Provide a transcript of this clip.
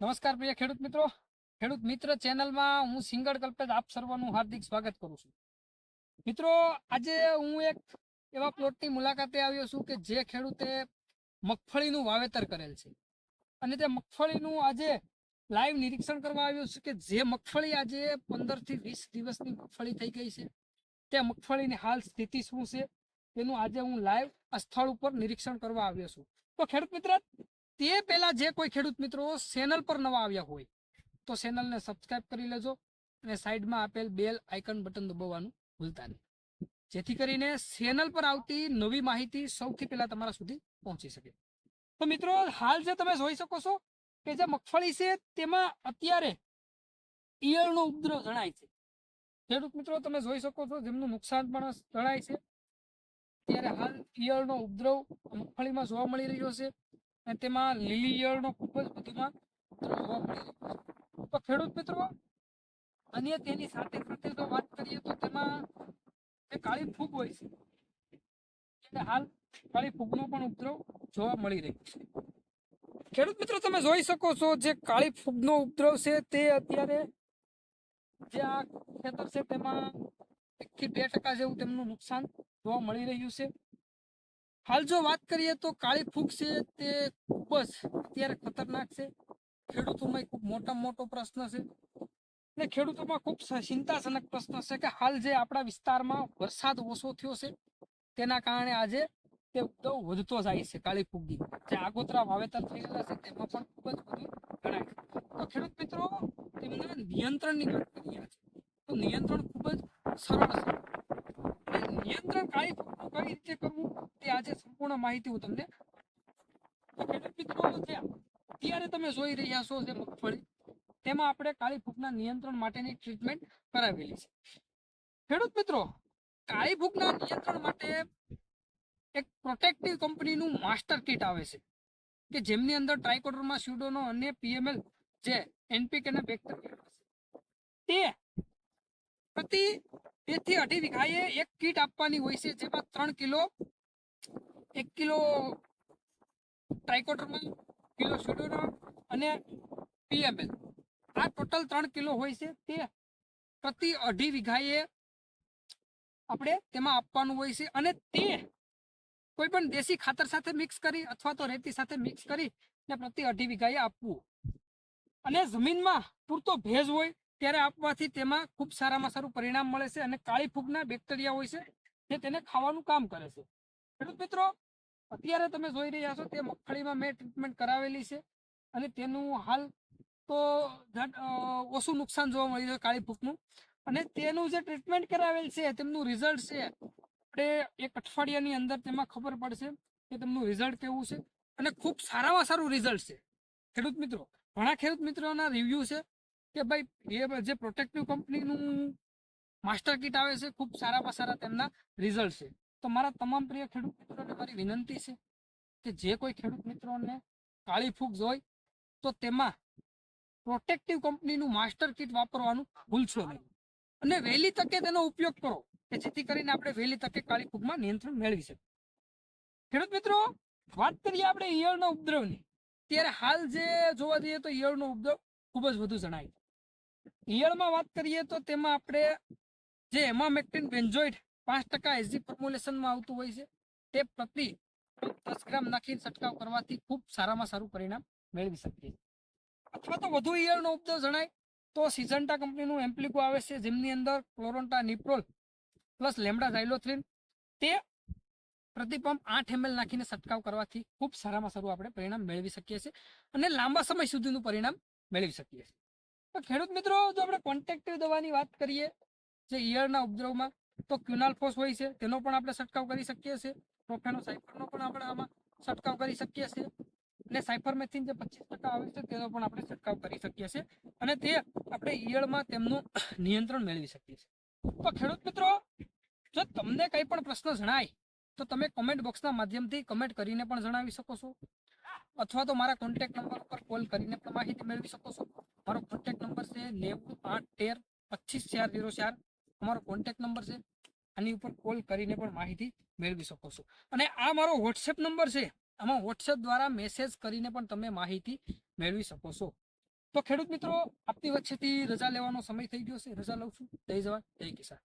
નમસ્કાર પ્રિય ખેડૂત મિત્રો. ખેડૂત મિત્ર ચેનલમાં હું સિંગળ કલ્પેશ આપ સર્વનું હાર્દિક સ્વાગત કરું છું. મિત્રો, આજે હું એક એવા પ્લોટની મુલાકાતે આવ્યો છું કે જે ખેડૂતે મગફળીનું વાવેતર કરેલ છે. અને તે મગફળીનું આજે લાઈવ નિરીક્ષણ કરવા આવ્યો છું કે જે મગફળી આજે પંદરથી વીસ દિવસની મગફળી થઈ ગઈ છે. તે મગફળીની હાલ સ્થિતિ શું છે? તેનું આજે હું લાઈવ સ્થળ ઉપર નિરીક્ષણ કરવા આવ્યો છું. તો ખેડૂત મિત્ર તે પહેલા જે કોઈ ખેડૂત મિત્રો ચેનલ પર નવા આવ્યા હોય, તો ચેનલને સબસ્ક્રાઇબ કરી લેજો અને સાઈડમાં આપેલ બેલ આઇકન બટન દબાવવાનું ભૂલતા નહીં. જેથી કરીને ચેનલ પર આવતી નવી માહિતી સૌથી પહેલા તમારા સુધી પહોંચી શકે. તો મિત્રો, હાલ જે તમે જોઈ શકો છો કે જે મગફળી છે, તેમાં અત્યારે ઈયળનો ઉપદ્રવ જણાય છે. ખેડૂત મિત્રો, તમે જોઈ શકો છો જેમનું નુકસાન પણ જણાય છે. ત્યારે હાલ ઈયળનો ઉપદ્રવ મગફળીમાં જોવા મળી રહ્યો છે. અને તેમાં લીલી ઈયળનો ખૂબ જ વધુમાં જોવા મળી રહ્યો છે. તો ખેડૂત મિત્રો અને તેની સાથે સાથે જો વાત કરીએ તો તેમાં જે કાળી ફૂગ હોય છે. એટલે હાલ કાળી ફૂગનો પણ ઉપદ્રવ જોવા મળી રહ્યો છે. ખેડૂત મિત્રો, તમે જોઈ શકો છો જે કાળી ફૂગનો ઉપદ્રવ છે તે અત્યારે જે આ ખેતર છે તેમાં એકથી બે ટકા જેવું તેમનું નુકસાન જોવા મળી રહ્યું છે. હાલ જો વાત કરીએ તો કાળી ફૂગ છે તે ખૂબ જ અત્યારે ખતરનાક છે. ખેડૂતોમાં ખૂબ મોટામાં મોટો પ્રશ્ન છે. અને ખેડૂતોમાં ખૂબ ચિંતાજનક પ્રશ્ન છે કે હાલ જે આપણા વિસ્તારમાં વરસાદ ઓછો થયો છે, તેના કારણે આજે તે ઉદ્ધવ વધતો જાય છે કાળી ફૂગની. જે આગોતરા વાવેતર થઈ થયેલા છે તેમાં પણ ખૂબ જ વધુ ગણાય તો ખેડૂત મિત્રો, તેમને નિયંત્રણની વાત કરીએ છે તો નિયંત્રણ ખૂબ જ સરળ છે. નિયંત્રણ કાળી ફૂગનું કઈ રીતે કરવું સંપૂર્ણ માહિતી હું તમને અત્યારે તમે જોઈ રહ્યા છો જે મગફળી, તેમાં આપણે કાળી ફૂગના નિયંત્રણ માટેની ટ્રીટમેન્ટ કરાવેલી છે. ખેડૂત મિત્રો, કાળી ફૂગના નિયંત્રણ માટે એક પ્રોટેક્ટિવ કંપનીનું માસ્ટર કીટ આવે છે, કે જેમની અંદર ટ્રાઇકોડર્મા સ્યુડોનો અને પીએમએલ જે એનપીકે અને બેક્ટેરિયા તે પ્રતિ બેથી અઢી વીઘાએ એક કીટ આપવાની હોય છે, જેમાં ત્રણ કિલો એક કિલો ટ્રાઇકોડર્મા કિલો સ્યુડોનો અને પીએમએલ આ ટોટલ ત્રણ કિલો હોય છે. તે પ્રતિ અઢી વીઘાએ આપણે તેમાં આપવાનું હોય છે અને તે કોઈ પણ દેશી ખાતર સાથે મિક્સ કરી અથવા તો રેતી સાથે મિક્સ કરી ને પ્રતિ અઢી વીઘાએ આપવું. અને જમીનમાં પૂરતો ભેજ હોય ત્યારે આપવાથી તેમાં ખૂબ સારામાં સારું પરિણામ મળે છે અને કાળી ફૂગના બેક્ટેરિયા હોય છે જે તેને ખાવાનું કામ કરે છે. ખેડૂત મિત્રો, અત્યારે તમે જોઈ રહ્યા છો તે મગફળીમાં મેં ટ્રીટમેન્ટ કરાવેલી છે અને તેનું હાલ તો ઓછું નુકસાન જોવા મળી છે કાળી ફૂગનું અને તેનું જે ટ્રીટમેન્ટ કરાવેલ છે તેમનું રિઝલ્ટ છે, આપણે એક અઠવાડિયાની અંદર તેમાં ખબર પડશે કે તેમનું રિઝલ્ટ કેવું છે અને ખૂબ સારામાં સારું રિઝલ્ટ છે. ખેડૂત મિત્રો, ઘણા ખેડૂત મિત્રોના રિવ્યૂ છે કે ભાઈ, એ જે પ્રોટેક્ટિવ કંપનીનું માસ્ટર કીટ આવે છે, ખૂબ સારામાં સારા તેમના રિઝલ્ટ છે. તો મારા તમામ પ્રિય ખેડૂત મિત્રોને મારી વિનંતી છે કે જે કોઈ ખેડૂત મિત્રોને કાળી ફૂગ હોય તો તેમાં પ્રોટેક્ટિવ કંપનીનું માસ્ટર કીટ વાપરવાનું ભૂલશો નહીં. અને વહેલી તકે તેનો ઉપયોગ કરો, કે જેથી કરીને આપણે વહેલી તકે કાળી ફૂગમાં નિયંત્રણ મેળવી શકીએ. ખેડૂત મિત્રો, વાત કરીએ આપણે ઈયળના ઉપદ્રવની. ત્યારે હાલ જે જોવા જઈએ તો ઈયળનો ઉપદ્રવ ખૂબ જ વધુ જણાય ઈયળમાં વાત કરીએ તો તેમાં આપણે જે એમામેક્ટિન બેન્ઝોઇડ પાંચ ટકા એસજી ફોર્મ્યુલેશનમાં આવતું હોય છે તે પ્રતિ દસ ગ્રામ નાખીને છંટકાવ કરવાથી ખૂબ સારામાં સારું પરિણામ મેળવી શકીએ. અથવા તો વધુ ઈયળનો ઉપદ્રવ જણાય તો સિઝન્ટા કંપનીનું એમ્પ્લિકો આવે છે, જેમની અંદર ક્લોરોન્ટા, નિપ્રોલ પ્લસ લેમડા ઝાઇલોથ્રિન તે પ્રતિપંપ આઠ એમએલ નાખીને છંટકાવ કરવાથી ખૂબ સારામાં સારું આપણે પરિણામ મેળવી શકીએ છીએ અને લાંબા સમય સુધીનું પરિણામ મેળવી શકીએ છીએ તો ખેડૂત મિત્રો, જો આપણે કોન્ટેક્ટિવ દવાની વાત કરીએ જે ઈયળના ઉપદ્રવમાં તો ક્યુનાલફોસ હોય છે, તેનો પણ આપણે છંટકાવ કરી શકીએ છીએ. પ્રોફેનો સાયફરનો પણ આપણે આમાં છંટકાવ કરી શકીએ છીએ. અને સાયફરમેથિન જે પચીસ ટકા આવે છે, તેનો પણ આપણે છંટકાવ કરી શકીએ છીએ. અને તે આપણે ઈયળમાં તેમનું નિયંત્રણ મેળવી શકીએ છીએ. તો ખેડૂત મિત્રો, જો તમને કંઈ પણ પ્રશ્ન જણાય, તો તમે કોમેન્ટ બોક્સના માધ્યમથી કમેન્ટ કરીને પણ જણાવી શકો છો. અથવા તો મારા કોન્ટેક્ટ નંબર ઉપર કોલ કરીને પણ માહિતી મેળવી શકો છો. મારો કોન્ટેક્ટ નંબર છે નેવું આઠ તેર પચીસ ચાર ઝીરો ચાર. અમારો કોન્ટેક્ટ નંબર છે, આની ઉપર કોલ કરીને પણ માહિતી મેળવી શકો છો. અને આ મારો વોટ્સએપ નંબર છે, આમાં વોટ્સએપ દ્વારા મેસેજ કરીને પણ તમે માહિતી મેળવી શકો છો. તો ખેડૂત મિત્રો આપતી વચ્ચેથી રજા લેવાનો સમય થઈ ગયો છે. રજા લઉં છું. જય જવાન. જય કિસાન.